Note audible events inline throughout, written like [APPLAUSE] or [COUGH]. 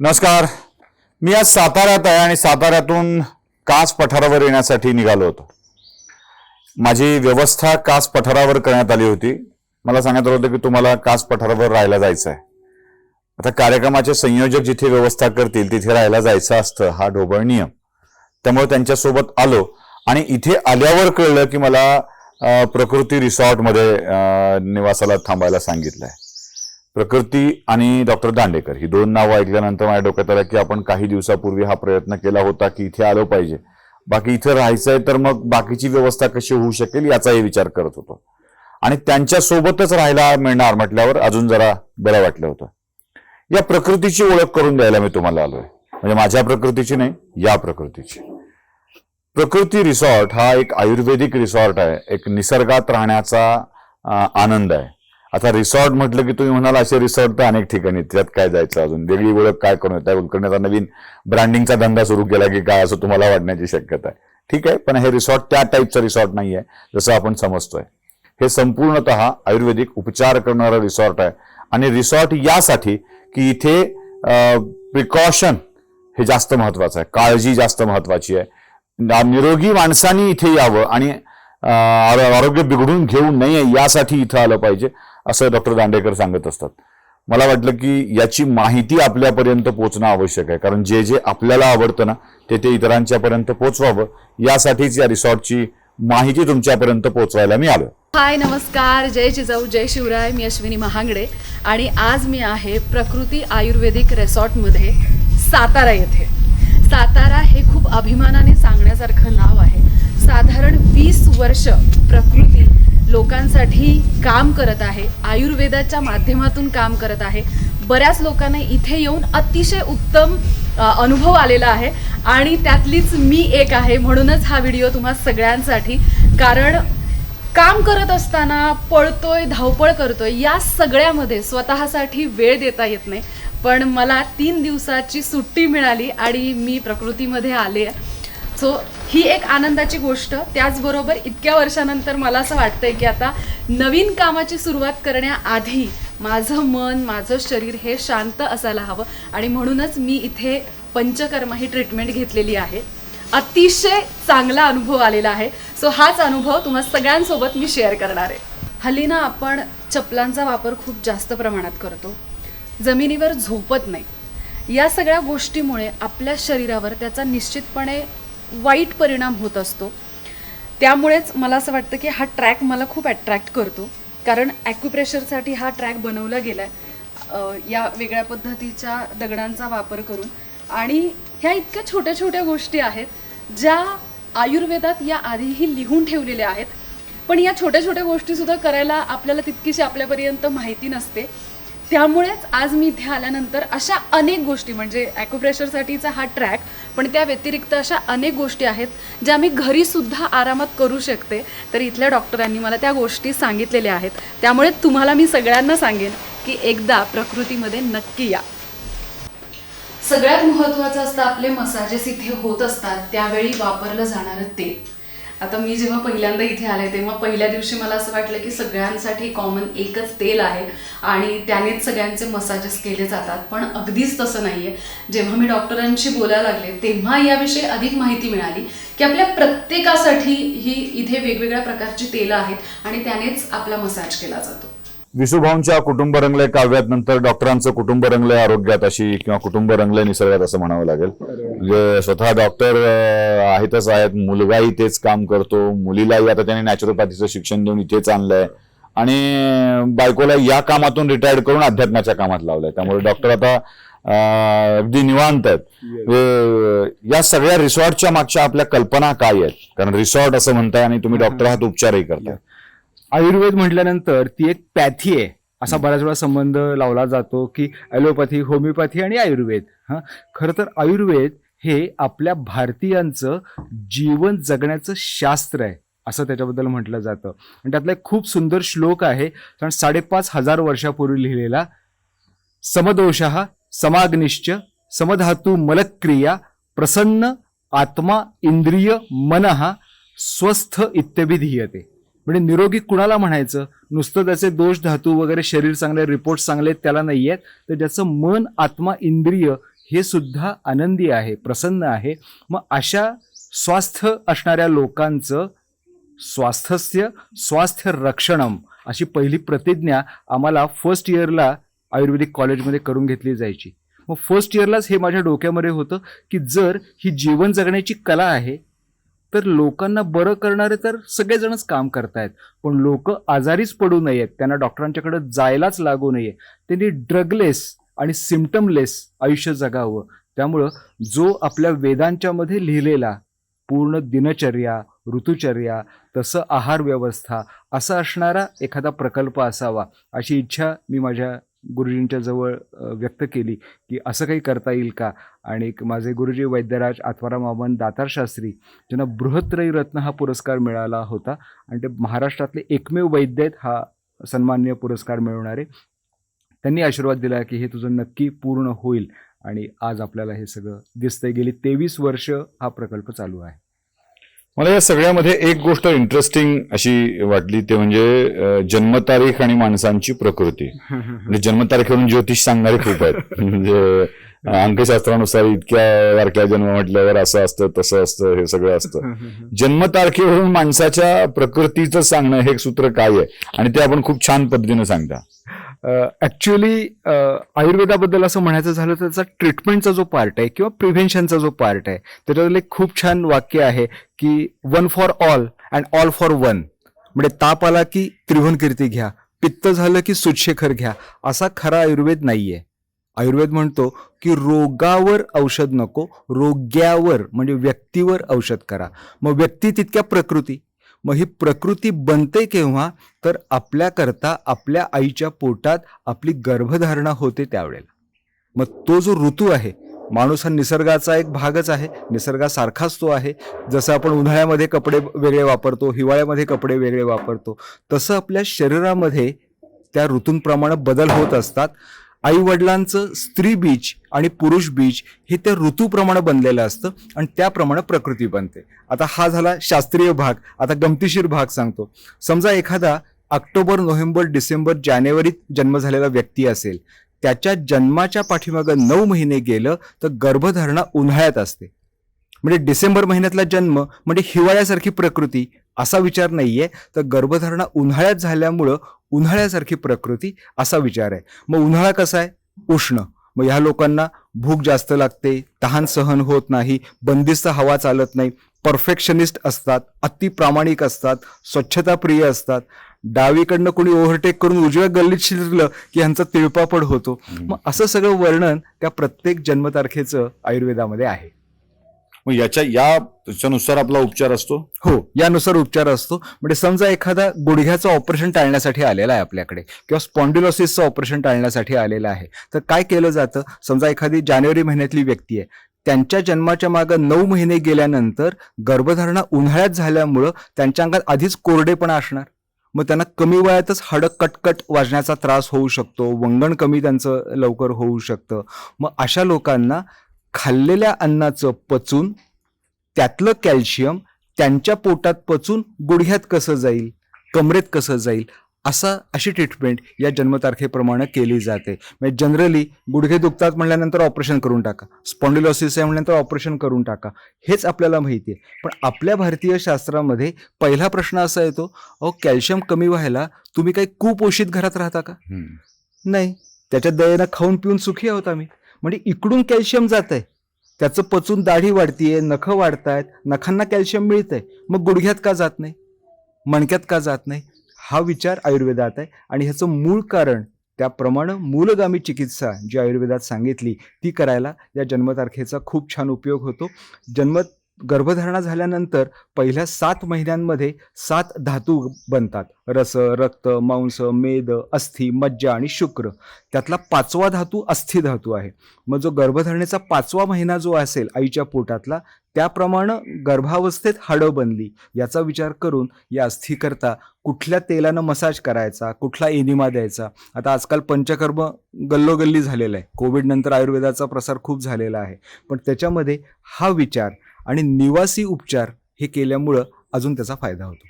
नमस्कार. मी आज साताऱ्यात आहे आणि साताऱ्यातून कास पठारावर येण्यासाठी निघालो होतो. माझी व्यवस्था कास पठारावर करण्यात आली होती. मला सांगत आलं होतं की तुम्हाला कास पठारावर राहायला जायचं आहे आता कार्यक्रमाचे संयोजक जिथे व्यवस्था करतील तिथे राहायला जायचं असतं हा ढोबळ नियम. त्यामुळे त्यांच्यासोबत आलो आणि इथे आल्यावर कळलं की मला प्रकृती रिसॉर्टमध्ये निवासाला थांबायला सांगितलं आहे प्रकृती आणि डॉक्टर दांडेकर ही दोन नावं ऐकल्यानंतर माझ्या डोक्यात आलं की आपण काही दिवसापूर्वी हा प्रयत्न केला होता की इथे आलो पाहिजे. बाकी इथे राहायचंय तर मग बाकीची व्यवस्था कशी होऊ शकेल याचाही विचार करत होतो. आणि त्यांच्या सोबतच राहायला मिळणार म्हटल्यावर अजून जरा बरं वाटलं होतं. या प्रकृतीची ओळख करून द्यायला मी तुम्हाला आलोय. म्हणजे माझ्या प्रकृतीची नाही या प्रकृतीची. प्रकृती रिसॉर्ट हा एक आयुर्वेदिक रिसॉर्ट आहे. एक निसर्गात राहण्याचा आनंद आहे. आता रिसॉर्ट म्हटलं की तुम्ही म्हणाल असे रिसॉर्ट तर अनेक ठिकाणी त्यात काय जायचं अजून? वेगळी ओळख काय करून त्या उलकडण्याचा नवीन ब्रँडिंगचा धंदा सुरू केला की काय असं तुम्हाला वाटण्याची शक्यता आहे. ठीक आहे पण हे रिसॉर्ट त्या टाईपचं रिसॉर्ट नाही आहे जसं आपण समजतोय. हे संपूर्णतः आयुर्वेदिक उपचार करणारं रिसॉर्ट आहे. आणि रिसॉर्ट यासाठी की इथे प्रिकॉशन हे जास्त महत्वाचं आहे. काळजी जास्त महत्वाची आहे. निरोगी माणसांनी इथे यावं आणि आरोग्य बिघडून घेऊ नये यासाठी इथं आलं पाहिजे. असं डॉक्टर दांडेकर सांगत असतात. मला वाटलं की याची माहिती आपल्यापर्यंत पोहोचणं आवश्यक आहे. कारण जे जे आपल्याला आवडतं ना ते ते इतरांच्यापर्यंत पोचवावं पोहोचवावं. यासाठीच या रिसॉर्टची माहिती तुमच्यापर्यंत पोहोचवायला मी आलो हाय नमस्कार. जय जिजाऊ जय शिवराय. मी अश्विनी महांगडे. आणि आज मी आहे प्रकृती आयुर्वेदिक रेसॉर्टमध्ये सातारा येथे. सातारा हे खूप अभिमानाने सांगण्यासारखं नाव आहे. साधारण वीस वर्ष प्रकृती लोकांसाठी काम करत आहे. आयुर्वेदाच्या माध्यमातून काम करत आहे. बऱ्याच लोकांना इथे येऊन अतिशय उत्तम अनुभव आलेला आहे. आणि त्यातलीच मी एक आहे. म्हणूनच हा व्हिडिओ तुम्हा सगळ्यांसाठी. कारण काम करत असताना पळतोय धावपळ करतोय या सगळ्यामध्ये स्वतःसाठी वेळ देता येत नाही. पण मला तीन दिवसाची सुट्टी मिळाली आणि मी प्रकृतीमध्ये आले आहे. सो ही एक आनंदाची गोष्ट. त्याचबरोबर इतक्या वर्षानंतर मला असं वाटतंय की आता नवीन कामाची सुरुवात करण्याआधी माझं मन माझं शरीर हे शांत असायला हवं आणि म्हणूनच मी इथे पंचकर्म ही ट्रीटमेंट घेतलेली आहे. अतिशय चांगला अनुभव आलेला आहे. सो हाच अनुभव तुम्हा सगळ्यांसोबत मी शेअर करणार आहे. हल्ली ना आपण चपलांचा वापर खूप जास्त प्रमाणात करतो. जमिनीवर झोपत नाही. या सगळ्या गोष्टीमुळे आपल्या शरीरावर त्याचा निश्चितपणे वाईट परिणाम होत असतो. त्यामुळेच मला असं वाटतं की हा ट्रॅक मला खूप अट्रॅक्ट करतो. कारण ॲक्युप्रेशरसाठी हा ट्रॅक बनवला गेला आहे या वेगळ्या पद्धतीच्या दगडांचा वापर करून. आणि ह्या इतक्या छोट्या छोट्या गोष्टी आहेत ज्या आयुर्वेदात या आधीही लिहून ठेवलेल्या आहेत. पण या छोट्या छोट्या गोष्टीसुद्धा करायला आपल्याला तितकीशी आपल्यापर्यंत माहिती नसते. त्यामुळेच आज मी इथे आल्यानंतर अशा अनेक गोष्टी म्हणजे ॲक्युप्रेशरसाठीचा हा ट्रॅक पण त्या व्यतिरिक्त अशा अनेक गोष्टी आहेत ज्या मी घरीसुद्धा आरामात करू शकते. तर इथल्या डॉक्टरांनी मला त्या गोष्टी सांगितलेल्या आहेत. त्यामुळे तुम्हाला मी सगळ्यांना सांगेन की एकदा प्रकृतीमध्ये नक्की या. सगळ्यात महत्त्वाचं असतं आपले मसाजेस इथे होत असतात त्यावेळी वापरलं जाणारं तेल. आता मी जेव्हा पहिल्यांदा इथे आले तेव्हा पहिल्या दिवशी मला असं वाटलं की सगळ्यांसाठी कॉमन एकच तेल आहे आणि त्यानेच सगळ्यांचे मसाजेस केले जातात. पण अगदीच तसं नाही आहे जेव्हा मी डॉक्टरांशी बोलायला लागले तेव्हा याविषयी अधिक माहिती मिळाली की आपल्या प्रत्येकासाठी ही इथे वेगवेगळ्या प्रकारची तेलं आहेत आणि त्यानेच आपला मसाज केला जातो. विशुभाऊंच्या कुटुंब रंगले काव्यात नंतर डॉक्टरांचं कुटुंब रंगलंय आरोग्यात अशी किंवा कुटुंब रंगलंय निसर्गात असं म्हणावं लागेल. म्हणजे स्वतः डॉक्टर आहेतच आहेत. मुलगाही तेच काम करतो. मुलीलाही आता त्याने नॅचरोपॅथीचं शिक्षण देऊन इथेच आणलंय. आणि बायकोला या कामातून रिटायर्ड करून अध्यात्माच्या कामात लावलंय. त्यामुळे डॉक्टर आता अगदी निवांत आहेत. अं, या सगळ्या रिसॉर्टच्या मागच्या आपल्या कल्पना काय आहेत? कारण रिसॉर्ट असं म्हणताय आणि तुम्ही डॉक्टर आहात उपचारही करताय. आयुर्वेद म्हटल्यानंतर ती एक पॅथी आहे. असा बऱ्याच वेळा संबंध लावला जातो की ॲलोपॅथी होमिओपॅथी आणि आयुर्वेद. हा? खरं तर आयुर्वेद हे आपल्या भारतीयांचं जीवन जगण्याचं शास्त्र आहे असं त्याच्याबद्दल म्हटलं जातं. आणि त्यातला एक खूप सुंदर श्लोक आहे कारण साडेपाच हजार वर्षापूर्वी लिहिलेला. समदोष समाग्निश्च समधातू मलक्रिया प्रसन्न आत्मा इंद्रिय मनः स्वस्थ इत्यभिधीयते. म्हणजे निरोगी कुणाला म्हणायचं? नुसतं त्याचे दोष धातू वगैरे शरीर चांगले रिपोर्ट चांगले आहेत त्याला नाही आहेत. तर ज्याचं मन आत्मा इंद्रिय हे सुद्धा आनंदी आहे प्रसन्न आहे. मग अशा स्वास्थ्य असणाऱ्या लोकांचं स्वास्थ्य स्वास्थ्य रक्षणम अशी पहिली प्रतिज्ञा आम्हाला फर्स्ट इयरला आयुर्वेदिक कॉलेजमध्ये करून घेतली जायची. मग फर्स्ट इयरलाच हे माझ्या डोक्यामध्ये होतं की जर ही जीवन जगण्याची कला आहे तर लोकांना बरं करणारे तर सगळेजणच काम करतायत. पण लोक आजारीच पडू नयेत. त्यांना डॉक्टरांच्याकडे जायलाच लागू नये. त्यांनी ड्रगलेस आणि सिमटमलेस आयुष्य जगावं. त्यामुळं जो आपल्या वेदांच्या मध्ये लिहिलेला पूर्ण दिनचर्या ऋतुचर्या तसं आहार व्यवस्था असा असणारा एखादा प्रकल्प असावा अशी इच्छा मी माझ्या गुरुजींच्या जवळ व्यक्त केली की असं काही करता येईल का? आणि एक माझे गुरुजी वैद्यराज आत्माराम मामन दातार शास्त्री ज्यांना बृहत्रयी रत्न हा पुरस्कार मिळाला होता. आणि ते महाराष्ट्रातले एकमेव वैद्य आहेत हा सन्माननीय पुरस्कार मिळवणारे. त्यांनी आशीर्वाद दिला की हे तुझं नक्की पूर्ण होईल. आणि आज आपल्याला हे सगळं दिसतंय. गेली तेवीस वर्ष हा प्रकल्प चालू आहे. मला या सगळ्यामध्ये एक गोष्ट इंटरेस्टिंग अशी वाटली ते म्हणजे जन्मतारीख आणि माणसांची प्रकृती. म्हणजे जन्मतारखेवरून ज्योतिष सांगणारे खूप आहेत. [LAUGHS] म्हणजे अंकशास्त्रानुसार इतक्या तारखेला जन्म म्हटल्यावर असं असतं तसं असतं हे सगळं असतं. जन्मतारखेवरून माणसाच्या प्रकृतीचं सांगणं हे एक सूत्र काय आहे? आणि ते आपण खूप छान पद्धतीने सांगता. ॲक्च्युली आयुर्वेदाबद्दल असं म्हणायचं झालं तर त्याचा ट्रीटमेंटचा जो पार्ट आहे किंवा प्रिव्हेन्शनचा जो पार्ट आहे त्याच्यातलं एक खूप छान वाक्य आहे की one for all and all for one म्हणजे ताप आला की त्रिभुवन कीर्ती घ्या पित्त झालं की सुशेखर घ्या असा खरा आयुर्वेद नाहीये. आयुर्वेद म्हणतो की रोगावर औषध नको रोग्यावर म्हणजे व्यक्तीवर औषध करा. मग व्यक्ती तितक्या प्रकृती मग ही प्रकृती बनते केव्हा? तर आपल्याकरता आपल्या आईच्या पोटात आपली गर्भधारणा होते त्यावेळेला. मग तो जो ऋतू आहे माणूस हा निसर्गाचा एक भागच आहे निसर्गासारखाच तो आहे. जसं आपण उन्हाळ्यामध्ये कपडे वेगळे वापरतो हिवाळ्यामध्ये कपडे वेगळे वापरतो तसं आपल्या शरीरामध्ये त्या ऋतूंप्रमाणे बदल होत असतात. आई वडिलांचं स्त्री बीज आणि पुरुष बीज हे त्या ऋतूप्रमाणे बनलेलं असतं आणि त्याप्रमाणे प्रकृती बनते. आता हा झाला शास्त्रीय भाग. आता गमतीशीर भाग सांगतो. समजा एखादा ऑक्टोबर नोव्हेंबर डिसेंबर जानेवारीत जन्म झालेला व्यक्ती असेल त्याच्या जन्माच्या पाठीमागं नऊ महिने गेलं तर गर्भधारणा उन्हाळ्यात असते. म्हणजे डिसेंबर महिन्यातला जन्म म्हणजे हिवाळ्यासारखी प्रकृती असा विचार नाहीये. तर गर्भधारणा उन्हाळ्यात झाल्यामुळं उन्हाळ्यासारखी प्रकृती असा विचार आहे. मग उन्हाळा कसा आहे? उष्ण. मग ह्या लोकांना भूक जास्त लागते तहान सहन होत नाही बंदिस्त हवा चालत नाही परफेक्शनिस्ट असतात अति प्रामाणिक असतात स्वच्छताप्रिय असतात. डावीकडनं कोणी ओव्हरटेक करून उजव्या गल्लीत शिरलं की ह्यांचा तिळपापड होतो. मग असं सगळं वर्णन त्या प्रत्येक जन्मतारखेचं आयुर्वेदामध्ये आहे. मग याच्या या आपला उपचार असतो? हो यानुसार उपचार असतो. म्हणजे समजा एखादा गुडघ्याचं ऑपरेशन टाळण्यासाठी आलेला आहे आपल्याकडे किंवा स्पॉन्डिलोसिसचं ऑपरेशन टाळण्यासाठी आलेलं आहे तर काय केलं जातं? समजा एखादी जानेवारी महिन्यातली व्यक्ती आहे त्यांच्या जन्माच्या मागं नऊ महिने गेल्यानंतर गर्भधारणा उन्हाळ्यात झाल्यामुळं त्यांच्या अंगात आधीच कोरडेपणा असणार. मग त्यांना कमी वयातच हाडं कटकट वाजण्याचा त्रास होऊ शकतो वंगण कमी त्यांचं लवकर होऊ शकतं. मग अशा लोकांना खाल्लेल्या अन्नाचं पचून त्यातलं कॅल्शियम त्यांच्या पोटात पचून गुडघ्यात कसं जाईल कमरेत कसं जाईल असा अशी ट्रीटमेंट या जन्मतारखेप्रमाणे केली जाते. म्हणजे जनरली गुडघे दुखतात म्हणल्यानंतर ऑपरेशन करून टाका. स्पॉन्डिलॉसिस आहे म्हणल्यानंतर ऑपरेशन करून टाका. हेच आपल्याला माहिती आहे. पण आपल्या भारतीय शास्त्रामध्ये पहिला प्रश्न असा येतो अहो कॅल्शियम कमी व्हायला तुम्ही काही कुपोषित घरात राहता का? नाही. त्याच्या दयेनं खाऊन पिऊन सुखी आहोत आम्ही. म्हणजे इकडून कॅल्शियम जात आहे त्याचं पचून दाढी वाढतीये नखं वाढतायत नखांना कॅल्शियम मिळतंय. मग गुडघ्यात का जात नाही? मणक्यात का जात नाही? हा विचार आयुर्वेदात आहे. आणि ह्याचं मूळ कारण त्याप्रमाणे मूलगामी चिकित्सा जी आयुर्वेदात सांगितली ती करायला या जन्मतारखेचा खूप छान उपयोग होतो. जन्म गर्भधारणा झाल्यानंतर पहिल्या सात महिन्यांमध्ये सात धातू बनतात. रस रक्त मांस मेद अस्थि मज्जा आणि शुक्र. त्यातला पाचवा धातू अस्थि धातू आहे. मग जो गर्भधारणेचा पाचवा महिना जो असेल आईच्या पोटातला त्याप्रमाणे गर्भावस्थेत हाडं बनली. याचा विचार करून या अस्थिकरता कुठल्या तेलानं मसाज करायचा कुठला एनिमा द्यायचा? आता आजकाल पंचकर्म गल्लोगल्ली झालेला आहे. कोविडनंतर आयुर्वेदाचा प्रसार खूप झालेला आहे. पण त्याच्यामध्ये हा विचार आणि निवासी उपचार हे केल्यामुळं अजून त्याचा फायदा होतो.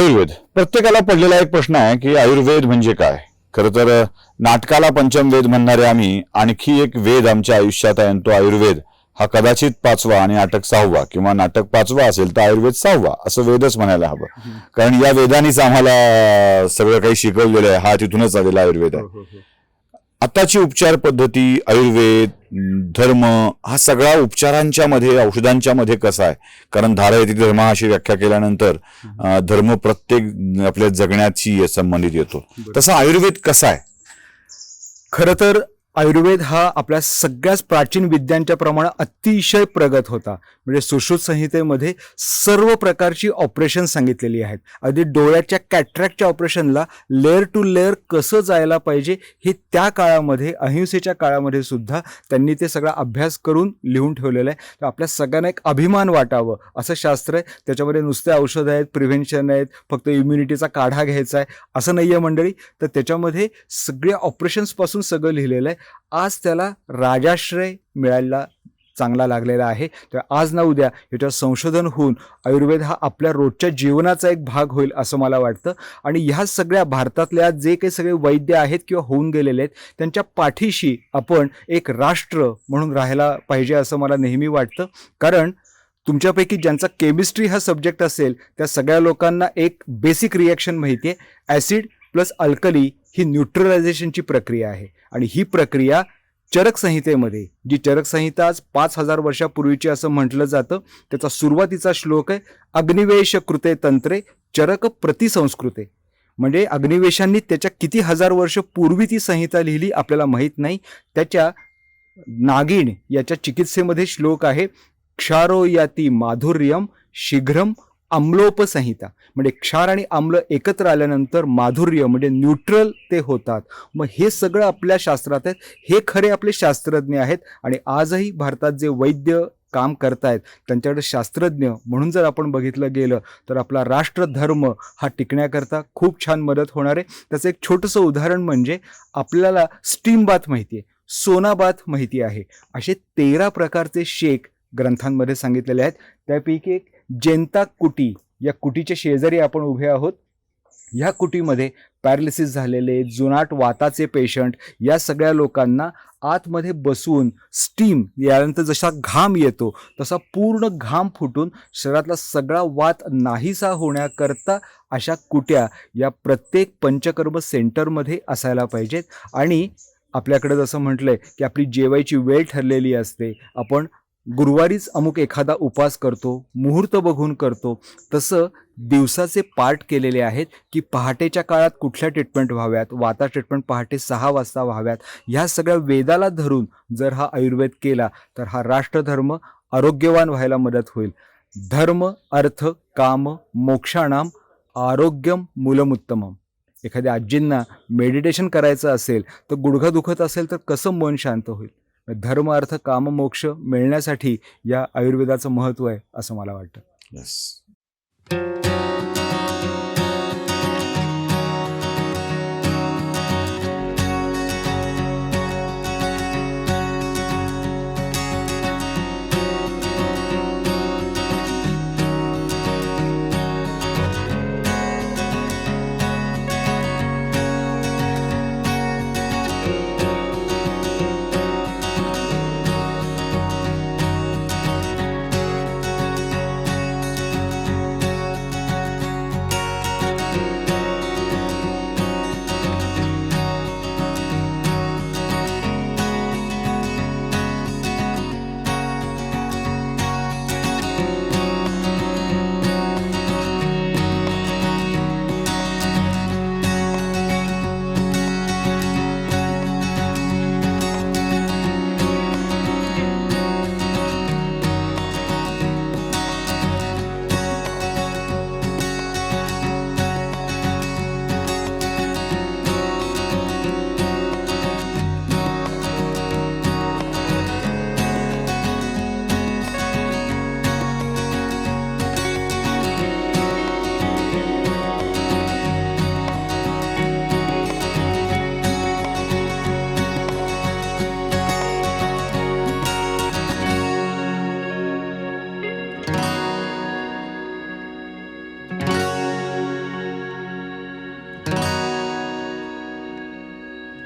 आयुर्वेद. प्रत्येकाला पडलेला एक प्रश्न आहे की आयुर्वेद म्हणजे काय? खरं तर नाटकाला पंचम वेद म्हणणारे आम्ही आणखी एक वेद आमच्या आयुष्यात आहे तो आयुर्वेद. हा कदाचित पाचवा आणि नाटक सहावा किंवा नाटक पाचवा असेल तर आयुर्वेद सहावा असं वेदच म्हणायला हवं. कारण या वेदानीच आम्हाला सगळं काही शिकवलेलं आहे हा तिथूनच आलेला आयुर्वेद आहे. आताची उपचार पद्धती आयुर्वेद धर्म हा सगळा उपचारांच्या मध्ये औषधांच्या मध्ये कसा आहे? कारण धारायती धर्म अशी व्याख्या केल्यानंतर धर्म प्रत्येक आपल्या जगण्याची संबंधित येतो. तसा आयुर्वेद कसा आहे? खरं तर आयुर्वेद हा आपल्या सगळ्याच प्राचीन विद्यांच्या प्रमाणात अतिशय प्रगत होता. म्हणजे सुश्रुत संहितेमध्ये सर्व प्रकारची ऑपरेशन सांगितलेली आहेत. अगदी डोळ्याच्या कॅट्रॅक्टच्या ऑपरेशनला लेअर टू लेअर कसं जायला पाहिजे हे त्या काळामध्ये अहिंसेच्या काळामध्ये सुद्धा त्यांनी ते सगळा अभ्यास करून लिहून ठेवलेलं आहे. तर आपल्या सगळ्यांना एक अभिमान वाटावं असं शास्त्र आहे. त्याच्यामध्ये नुसते औषधं आहेत प्रिव्हेन्शन आहेत फक्त इम्युनिटीचा काढा घ्यायचा आहे असं नाही आहे मंडळी. तर त्याच्यामध्ये सगळ्या ऑपरेशन्सपासून सगळं लिहिलेलं आहे. आज त्याला राजाश्रय मिळायला चांगला लागलेला आहे. तर आज ना उद्या याच्यावर संशोधन होऊन आयुर्वेद हा आपल्या रोजच्या जीवनाचा एक भाग होईल असं मला वाटतं. आणि ह्या सगळ्या भारतातल्या जे काही सगळे वैद्य आहेत किंवा होऊन गेलेले आहेत त्यांच्या पाठीशी आपण एक राष्ट्र म्हणून राहायला पाहिजे असं मला नेहमी वाटतं. कारण तुमच्यापैकी ज्यांचा केमिस्ट्री हा सब्जेक्ट असेल त्या सगळ्या लोकांना एक बेसिक रिॲक्शन माहिती आहे ॲसिड प्लस अल्कली ही न्यूट्रलायझेशनची प्रक्रिया आहे. आणि ही प्रक्रिया चरक संहितेमध्ये जी चरक संहिता आज पाच हजार वर्षापूर्वीची असं म्हटलं जातं त्याचा सुरुवातीचा श्लोक आहे अग्निवेश कृते तंत्रे चरक प्रतिसंस्कृते. म्हणजे अग्निवेशांनी त्याच्या किती हजार वर्ष पूर्वी ती संहिता लिहिली आपल्याला माहीत नाही. त्याच्या नागिण याच्या चिकित्सेमध्ये श्लोक आहे क्षारो याती माधुर्यम शीघ्रम आम्लोपसंहिता. म्हणजे क्षार आणि आम्ल एकत्र आल्यानंतर माधुर्य म्हणजे न्यूट्रल ते होतात. मग हे सगळं आपल्या शास्त्रात आहे हे खरे आपले शास्त्रज्ञ आहेत आणि आजही भारतात जे वैद्य काम करतायत त्यांच्याकडे शास्त्रज्ञ म्हणून जर आपण बघितलं गेलं तर आपला राष्ट्रधर्म हा टिकण्याकरता खूप छान मदत होणार आहे. त्याचं एक छोटंसं उदाहरण म्हणजे आपल्याला स्टीम बाथ माहिती आहे. सोना बाथ माहिती आहे. असे तेरा प्रकारचे शेक ग्रंथांमध्ये सांगितलेले आहेत. त्यापैकी एक जेंता कुटी या कुटीच्या शेजारी आपण उभे आहोत. ह्या कुटीमध्ये पॅरालिसिस झालेले जुनाट वाताचे पेशंट या सगळ्या लोकांना आतमध्ये बसवून स्टीम यानंतर जसा घाम येतो तसा पूर्ण घाम फुटून शरीरातला सगळा वात नाहीसा होण्याकरता अशा कुट्या या प्रत्येक पंचकर्म सेंटरमध्ये असायला पाहिजेत. आणि आपल्याकडे जसं म्हटलं आहे की आपली जेवायची वेळ ठरलेली असते. आपण गुरुवारीच अमुक एखादा उपास करतो मुहूर्त बघून करतो तसं दिवसाचे पार्ट केलेले आहेत की पहाटेच्या काळात कुठल्या ट्रीटमेंट व्हाव्यात वाता ट्रीटमेंट पहाटे सहा वाजता व्हाव्यात ह्या सगळ्या वेदाला धरून जर हा आयुर्वेद केला तर हा राष्ट्रधर्म आरोग्यवान व्हायला मदत होईल. धर्म अर्थ काम मोक्षाणाम आरोग्यम मूलमुत्तमम. एखाद्या आजींना मेडिटेशन करायचं असेल तर गुडघा दुखत असेल तर कसं मन शांत होईल? धर्म अर्थ काम मोक्ष मिळण्यासाठी या आयुर्वेदाचं महत्त्व आहे असं मला वाटतं yes.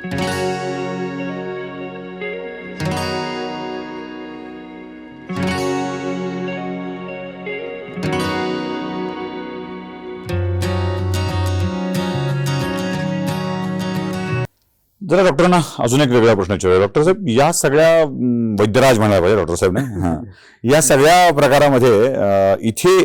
जरा डॉक्टरांना अजून एक वेगळा प्रश्न विचारूया. डॉक्टर साहेब या सगळ्या वैद्यराज म्हणायला पाहिजे डॉक्टर साहेबने या सगळ्या प्रकारामध्ये इथे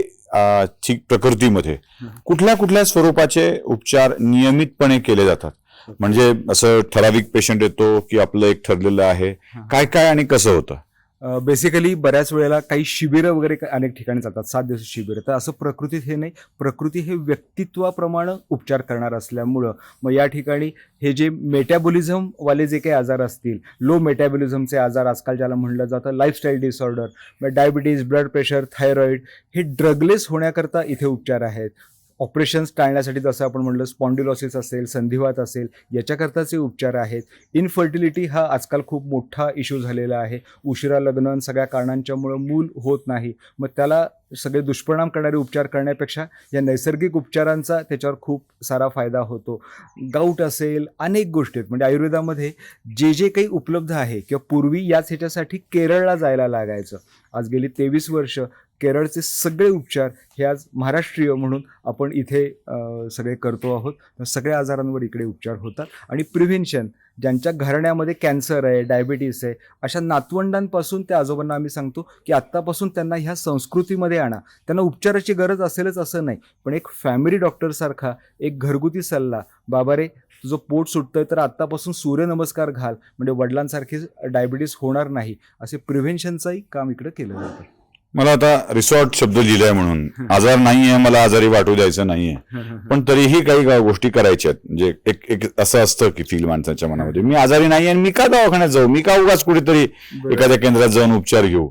प्रकृतीमध्ये कुठल्या कुठल्या स्वरूपाचे उपचार नियमितपणे केले जातात? म्हणजे असं ठराविक पेशंट येतो की आपलं एक ठरलेलं आहे. काय काय आणि कसं होतं? बेसिकली बऱ्याच वेळेला काही शिबिरं वगैरे अनेक ठिकाणी जातात सात दिवस शिबिरं. तर असं प्रकृतीत हे नाही प्रकृती हे व्यक्तित्वाप्रमाणे उपचार करणार असल्यामुळं मग या ठिकाणी हे जे मेटॅबॉलिझम वाले जे काही आजार असतील लो मेटॅबॉलिझमचे आजार आजकाल ज्याला म्हणलं जातं lifestyle disorder diabetes blood pressure thyroid हे ड्रगलेस होण्याकरता इथे उपचार आहेत. ऑपरेशन्स टाळण्यासाठी जसं आपण म्हणलं स्पॉन्डिलॉसिस असेल संधिवात असेल याच्याकरताचे उपचार आहेत. इनफर्टिलिटी हा आजकाल खूप मोठा इश्यू झालेला आहे. उशिरा लग्न आणि सगळ्या कारणांच्यामुळं मूल होत नाही. मग त्याला सगळे दुष्परिणाम करणारे उपचार करण्यापेक्षा या नैसर्गिक उपचारांचा त्याच्यावर खूप सारा फायदा होतो. गाऊट असेल अनेक गोष्टी आहेत. म्हणजे आयुर्वेदामध्ये जे जे काही उपलब्ध आहे किंवा पूर्वी याच ह्याच्यासाठी केरळला जायला लागायचं. आज गेली तेवीस वर्ष केरळचे सगळे उपचार हे आज महाराष्ट्रीय म्हणून आपण इथे सगळे करतो आहोत. सगळ्या आजारांवर इकडे उपचार होतात. आणि प्रिव्हेन्शन ज्यांच्या घराण्यामध्ये कॅन्सर आहे डायबिटीस आहे अशा नातवंडांपासून त्या आजोबांना आम्ही सांगतो की आत्तापासून त्यांना ह्या संस्कृतीमध्ये आणा. त्यांना उपचाराची गरज असेलच असं नाही. पण एक फॅमिली डॉक्टरसारखा एक घरगुती सल्ला बाबा रे तुझं पोट सुटतंय तर आत्तापासून सूर्यनमस्कार घाल. म्हणजे वडिलांसारखी डायबिटीस होणार नाही. असे प्रिव्हेन्शनचंही काम इकडं केलं जातं. मला आता रिसॉर्ट शब्द लिहिलाय म्हणून. आजार नाहीये मला आजारी वाटू द्यायचं नाहीये. पण तरीही काही गोष्टी करायच्या आहेत. म्हणजे एक एक असं असतं की फील माणसाच्या मनामध्ये. मी आजारी नाही आणि मी का दवाखान्यात जाऊ? मी का उगाच कुठेतरी एखाद्या केंद्रात जाऊन उपचार घेऊ?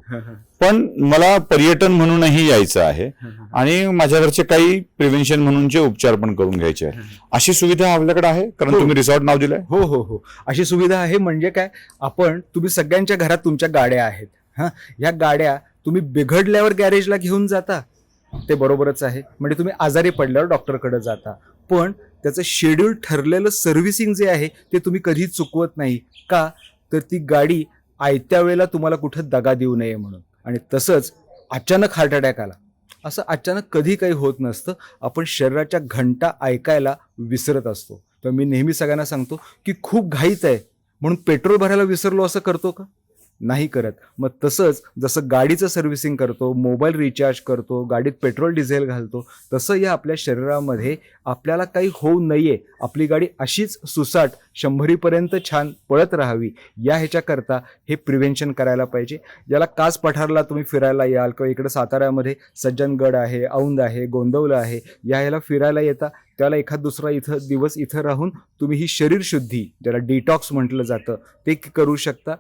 पण मला पर्यटन म्हणूनही यायचं आहे. आणि माझ्यावरचे काही प्रिव्हेन्शन म्हणूनचे उपचार पण करून घ्यायचे आहेत. अशी सुविधा आपल्याकडे आहे? कारण हो. तुम्ही रिसॉर्ट नाव दिलंय? हो हो हो. अशी सुविधा आहे म्हणजे काय? आपण तुम्ही सगळ्यांच्या घरात तुमच्या गाड्या आहेत. हां? ह्या गाड्या तुम्ही बिघडल्यावर गॅरेजला घेऊन जाता. ते बरोबरच आहे. म्हणजे तुम्ही आजारी पडल्यावर डॉक्टरकडे जाता. पण त्याचं शेड्यूल ठरलेलं सर्व्हिसिंग जे आहे ते तुम्ही कधी चुकवत नाही. का? तर ती गाडी आयत्या वेळेला तुम्हाला कुठं दगा देऊ नये म्हणून. आणि तसंच अचानक हार्ट अटॅक आला. असं अचानक कधी काही होत नसतं. आपण शरीराच्या घंटा ऐकायला विसरत असतो. तर मी नेहमी सगळ्यांना सांगतो की खूप घाईत आहे. म्हणून पेट्रोल भरायला विसरलो असं करतो का? नाही करत. मग तसंच जसं गाडीचं सर्व्हिसिंग करतो मोबाईल रिचार्ज करतो गाडीत पेट्रोल डिझेल घालतो तसं या आपल्या शरीरामध्ये आपल्याला काही होऊ नये. आपली गाडी अशीच सुसाट शंभरीपर्यंत छान पळत राहावी. या ह्याच्याकरता हे प्रिव्हेन्शन करायला पाहिजे. ज्याला काच पठारला तुम्ही फिरायला याल किंवा इकडे साताऱ्यामध्ये सज्जनगड आहे औंद आहे गोंदवलं आहे या ह्याला फिरायला येता. त्याला एखाद दुसरा इथं दिवस इथं राहून तुम्ही ही शरीरशुद्धी ज्याला डिटॉक्स म्हटलं जातं ते करू शकता.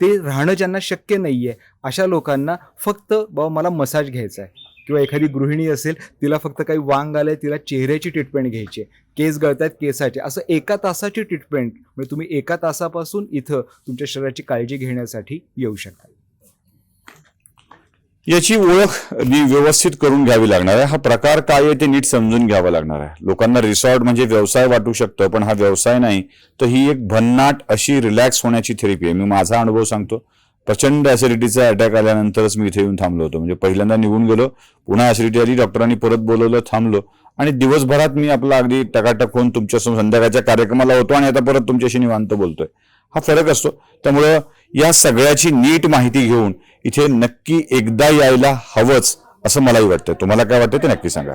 ते राहणं ज्यांना शक्य नाही आहे अशा लोकांना फक्त बाबा मला मसाज घ्यायचा आहे. किंवा एखादी गृहिणी असेल तिला फक्त काही वांग आलंय तिला चेहऱ्याची ट्रीटमेंट घ्यायची आहे. केस गळतायत केसाचे. असं एका तासाची ट्रीटमेंट म्हणजे तुम्ही एका तासापासून इथं तुमच्या शरीराची काळजी घेण्यासाठी येऊ शकता याची ओळख मी व्यवस्थित करून घ्यावी लागणार आहे. हा प्रकार काय आहे ते नीट समजून घ्यावा लागणार आहे. लोकांना रिसॉर्ट म्हणजे व्यवसाय वाटू शकतो पण हा व्यवसाय नाही. तर ही एक भन्नाट अशी रिलॅक्स होण्याची थेरपी आहे. मी माझा अनुभव सांगतो. प्रचंड ऍसिडिटीचा अटॅक आल्यानंतरच मी इथे येऊन थांबलो होतो. म्हणजे पहिल्यांदा निघून गेलो पुन्हा ऍसिडिटी आली डॉक्टरांनी परत बोलवलं थांबलो. आणि दिवसभरात मी आपला अगदी टकाटक होऊन तुमच्यासमोर संध्याकाळच्या कार्यक्रमाला होतो आणि आता परत तुमच्याशी निवांत बोलतोय. हा फरक असतो. त्यामुळं या सगळ्याची नीट माहिती घेऊन इथे नक्की एकदा यायला हवंच असं मलाही वाटतं. तुम्हाला काय वाटतं ते नक्की सांगा.